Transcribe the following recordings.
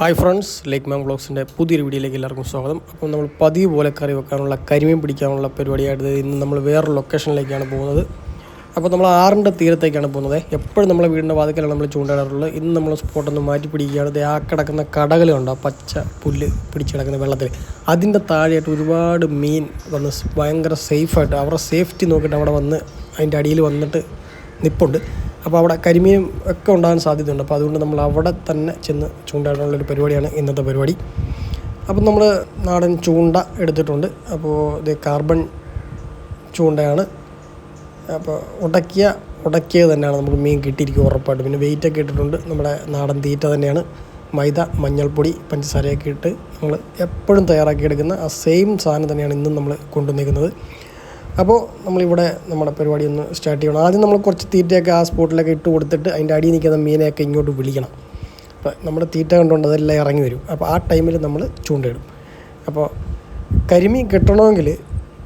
Hi friends ലേക്ക് മാം വ്ളോഗ്സിന്റെ പുതിയൊരു വീഡിയോയിലേക്ക് എല്ലാവർക്കും സ്വാഗതം. അപ്പോൾ നമ്മൾ പതിവ് പോലെ കറി വെക്കാനുള്ള കരിമീൻ പിടിക്കാനുള്ള പരിപാടിയായിട്ട് ഇന്ന് നമ്മൾ വേറൊരു ലൊക്കേഷനിലേക്കാണ് പോകുന്നത്. അപ്പോൾ നമ്മൾ ആറിന്റെ തീരത്തേക്കാണ് പോകുന്നത്. എപ്പോഴും നമ്മളെ വീടിന്റെ വാതിക്കലാണ് നമ്മൾ ചൂണ്ടാടാറുള്ളത് ഇന്ന് നമ്മൾ സ്പോട്ടൊന്ന് മാറ്റി പിടിക്കുകയാണ്. ആ കിടക്കുന്ന കടകളുണ്ട് ആ പച്ച പുല്ല് പിടിച്ച് കിടക്കുന്ന വെള്ളത്തിൽ. അതിന്റെ താഴെയായിട്ട് ഒരുപാട് മീൻ വന്ന് ഭയങ്കര സേഫായിട്ട് അവരുടെ സേഫ്റ്റി നോക്കിയിട്ട് അവിടെ വന്ന് അതിന്റെ അടിയിൽ വന്നിട്ട് നിപ്പുണ്ട്. അപ്പോൾ അവിടെ കരിമീനും ഒക്കെ ഉണ്ടാകാൻ സാധ്യതയുണ്ട്. അപ്പോൾ അതുകൊണ്ട് നമ്മൾ അവിടെ തന്നെ ചെന്ന് ചൂണ്ടാടാനുള്ളൊരു പരിപാടിയാണ് ഇന്നത്തെ പരിപാടി. അപ്പം നമ്മൾ നാടൻ ചൂണ്ട എടുത്തിട്ടുണ്ട്. അപ്പോൾ ഇത് കാർബൺ ചൂണ്ടയാണ്. അപ്പോൾ ഉടക്കിയ ഉടക്കിയത് തന്നെയാണ് നമുക്ക് മീൻ കിട്ടിയിരിക്കും ഉറപ്പായിട്ട്. പിന്നെ വെയിറ്റൊക്കെ ഇട്ടിട്ടുണ്ട്. നമ്മുടെ നാടൻ തീറ്റ തന്നെയാണ്. മൈദ മഞ്ഞൾപ്പൊടി പഞ്ചസാരയൊക്കെ ഇട്ട് നമ്മൾ എപ്പോഴും തയ്യാറാക്കിയെടുക്കുന്ന ആ സെയിം സാധനം തന്നെയാണ് ഇന്നും നമ്മൾ കൊണ്ടുവന്നിരിക്കുന്നത് അപ്പോൾ നമ്മളിവിടെ നമ്മുടെ പരിപാടി ഒന്ന് സ്റ്റാർട്ട് ചെയ്യണം. ആദ്യം നമ്മൾ കുറച്ച് തീറ്റയൊക്കെ ആ സ്പോട്ടിലൊക്കെ ഇട്ട് കൊടുത്തിട്ട് അതിന്റെ അടിയിൽ നിൽക്കുന്ന മീനെയൊക്കെ ഇങ്ങോട്ട് വിളിക്കണം. അപ്പോൾ നമ്മുടെ തീറ്റ കണ്ടുകൊണ്ട് അതെല്ലാം ഇറങ്ങി വരും. അപ്പോൾ ആ ടൈമിൽ നമ്മൾ ചൂണ്ടയിടും. അപ്പോൾ കരിമീൻ കിട്ടണമെങ്കിൽ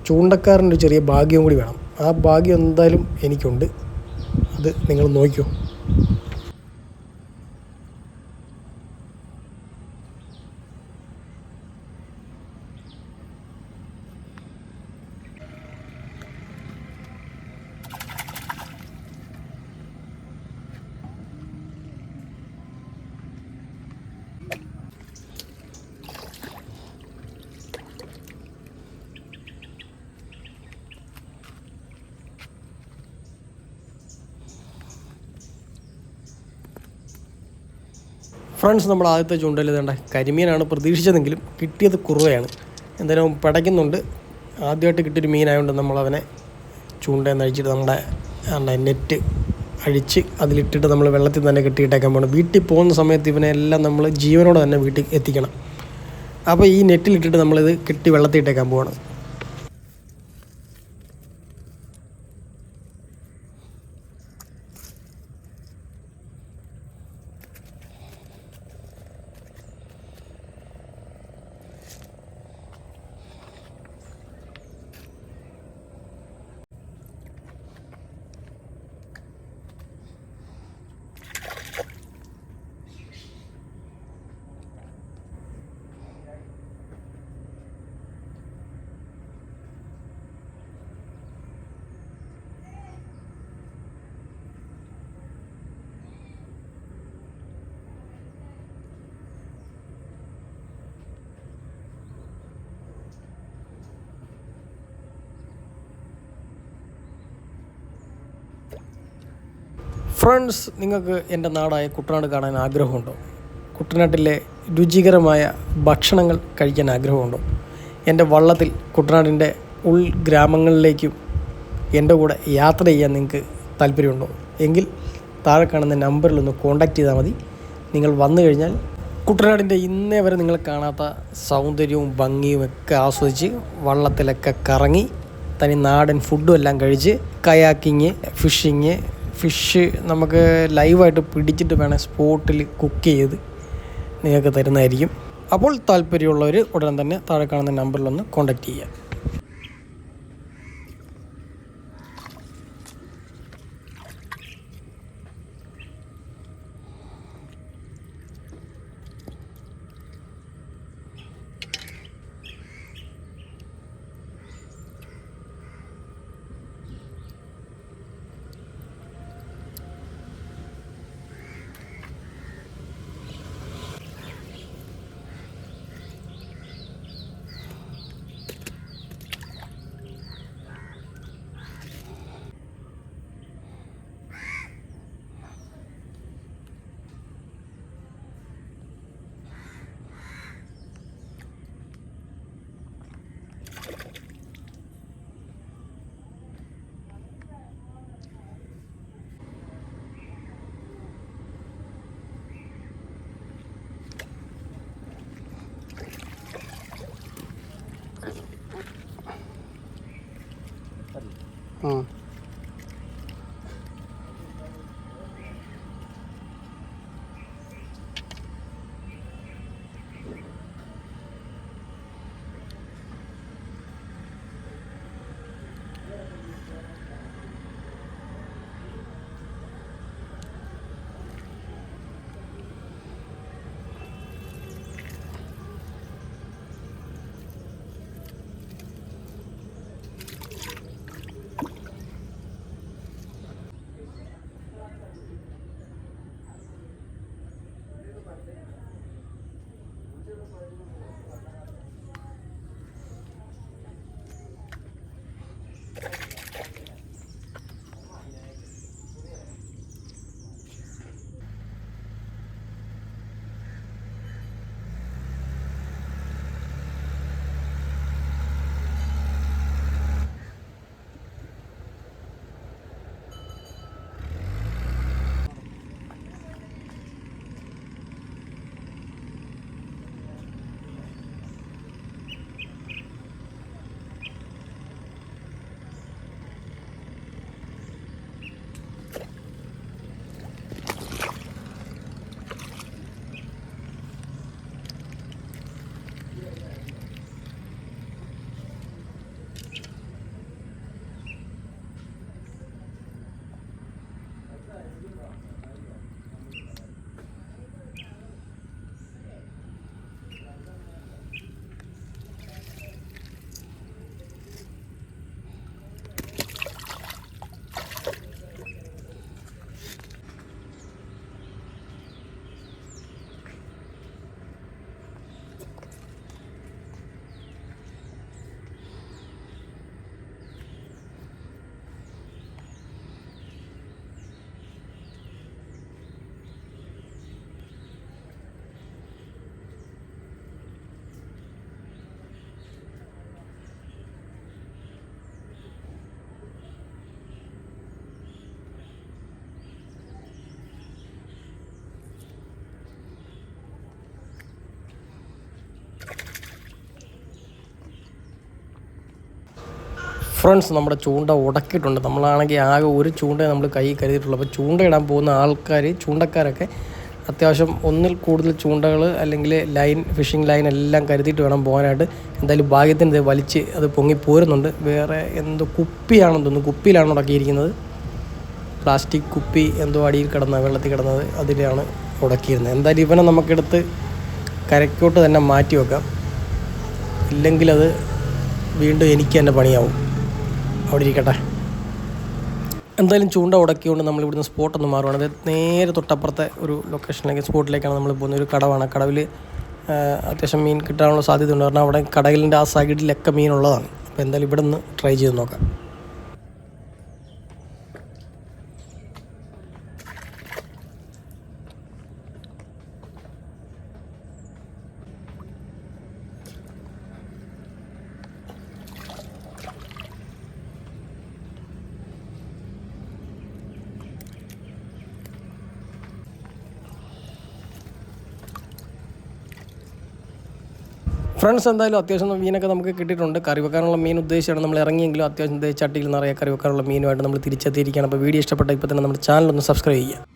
ചൂണ്ടക്കാരന്റെ ചെറിയ ഭാഗ്യവും കൂടി വേണം. ആ ഭാഗ്യം എന്തായാലും എനിക്കുണ്ട്. അത് നിങ്ങൾ നോക്കിയോ ഫ്രണ്ട്സ് നമ്മൾ ആദ്യത്തെ ചൂണ്ടയിൽ ഇതേണ്ട. കരിമീനാണ് പ്രതീക്ഷിച്ചതെങ്കിലും കിട്ടിയത് കുറവയാണ്. എന്തായാലും പിടയ്ക്കുന്നുണ്ട്. ആദ്യമായിട്ട് കിട്ടിയൊരു മീനായതുകൊണ്ട് നമ്മളവനെ ചൂണ്ടയെന്ന് അഴിച്ചിട്ട് നമ്മുടെ എന്താ നെറ്റ് അഴിച്ച് അതിലിട്ടിട്ട് നമ്മൾ വെള്ളത്തിൽ തന്നെ കെട്ടിയിട്ടേക്കാൻ പോകണം വീട്ടിൽ പോകുന്ന സമയത്ത് ഇവനെ എല്ലാം നമ്മൾ ജീവനോടെ തന്നെ വീട്ടിൽ എത്തിക്കണം. അപ്പോൾ ഈ നെറ്റിലിട്ടിട്ട് നമ്മളിത് കെട്ടി വെള്ളത്തിൽ ഇട്ടേക്കാൻ പോവാണ്. ഫ്രണ്ട്സ് നിങ്ങൾക്ക് എന്റെ നാടായ കുട്ടനാട് കാണാൻ ആഗ്രഹമുണ്ടോ? കുട്ടനാട്ടിലെ രുചികരമായ ഭക്ഷണങ്ങൾ കഴിക്കാൻ ആഗ്രഹമുണ്ടോ? എന്റെ വള്ളത്തിൽ കുട്ടനാടിന്റെ ഉൾഗ്രാമങ്ങളിലേക്കും എന്റെ കൂടെ യാത്ര ചെയ്യാൻ നിങ്ങൾക്ക് താല്പര്യമുണ്ടോ? എങ്കിൽ താഴെ കാണുന്ന നമ്പറിലൊന്ന് കോൺടാക്റ്റ് ചെയ്താൽ മതി. നിങ്ങൾ വന്നു കഴിഞ്ഞാൽ കുട്ടനാടിന്റെ ഇന്നേ വരെ നിങ്ങൾ കാണാത്ത സൗന്ദര്യവും ഭംഗിയും ഒക്കെ ആസ്വദിച്ച് വള്ളത്തിലൊക്കെ കറങ്ങി തനി നാടൻ ഫുഡും എല്ലാം കഴിച്ച് കയാക്കിങ് ഫിഷിങ് ഫിഷ് നമുക്ക് ലൈവായിട്ട് പിടിച്ചിട്ട് വേണം സ്പോട്ടിൽ കുക്ക് ചെയ്ത് നിങ്ങൾക്ക് തരുന്നതായിരിക്കും. അപ്പോൾ താല്പര്യമുള്ളവർ ഉടൻ തന്നെ താഴെ കാണുന്ന നമ്പറിലൊന്ന് കോൺടാക്റ്റ് ചെയ്യുക. Huh. ഫ്രണ്ട്സ് നമ്മുടെ ചൂണ്ട ഉടക്കിയിട്ടുണ്ട്. നമ്മളാണെങ്കിൽ ആകെ ഒരു ചൂണ്ടയെ നമ്മൾ കൈ കരുതിയിട്ടുള്ളൂ. അപ്പോൾ ചൂണ്ട ഇടാൻ പോകുന്ന ആൾക്കാർ ചൂണ്ടക്കാരൊക്കെ അത്യാവശ്യം ഒന്നിൽ കൂടുതൽ ചൂണ്ടകൾ അല്ലെങ്കിൽ ലൈൻ ഫിഷിംഗ് ലൈൻ എല്ലാം കരുതിയിട്ട് വേണം പോകാനായിട്ട്. എന്തായാലും ഭാഗ്യത്തിന് ഇത് വലിച്ച് അത് പൊങ്ങി പോരുന്നുണ്ട്. വേറെ എന്തോ കുപ്പിയാണെന്ന് തോന്നുന്നു. കുപ്പിയിലാണ് ഉടക്കിയിരിക്കുന്നത്. പ്ലാസ്റ്റിക് കുപ്പി എന്തോ അടിയിൽ കിടന്ന വെള്ളത്തിൽ കിടന്നത് അതിലാണ് ഉടക്കിയിരുന്നത്. എന്തായാലും ഇവനെ നമുക്കെടുത്ത് കരയ്ക്കോട്ട് തന്നെ മാറ്റി വെക്കാം. ഇല്ലെങ്കിൽ അത് വീണ്ടും എനിക്ക് തന്നെ പണിയാവും. അവിടെ ഇരിക്കട്ടെ എന്തായാലും ചൂണ്ട ഉടക്കിക്കൊണ്ട് നമ്മൾ ഇവിടുന്ന് സ്പോട്ട് ഒന്ന് മാറുവാണ്. അതായത് നേരെ തൊട്ടപ്പുറത്തെ ഒരു ലൊക്കേഷനിലേക്ക് സ്പോട്ടിലേക്കാണ് നമ്മൾ പോകുന്നത്. ഒരു കടവാണ്. കടവിൽ അത്യാവശ്യം മീൻ കിട്ടാനുള്ള സാധ്യത ഉണ്ട് കാരണം അവിടെ കടലിന്റെ ആ സൈഡിലൊക്കെ മീനുള്ളതാണ് അപ്പോൾ എന്തായാലും ഇവിടെ നിന്ന് ട്രൈ ചെയ്ത് നോക്കാം. ഫ്രണ്ട്സ് എന്തായാലും അത്യാവശ്യം മീനൊക്കെ നമുക്ക് കിട്ടിയിട്ടുണ്ട്. കറി വെക്കാനുള്ള മീൻ ഉദ്ദേശിച്ചാണ് നമ്മൾ ഇറങ്ങിയെങ്കിലും അത്യാവശ്യം ചട്ടിയിൽ നിറയെ കറി വെക്കാനുള്ള മീനുമായിട്ട് നമ്മൾ തിരിച്ചെത്തിയിരിക്കുകയാണ്. അപ്പോൾ വീഡിയോ ഇഷ്ടപ്പെട്ട ഇപ്പോൾ തന്നെ നമ്മുടെ ചാനൽ ഒന്ന് സബ്സ്ക്രൈബ് ചെയ്യുക.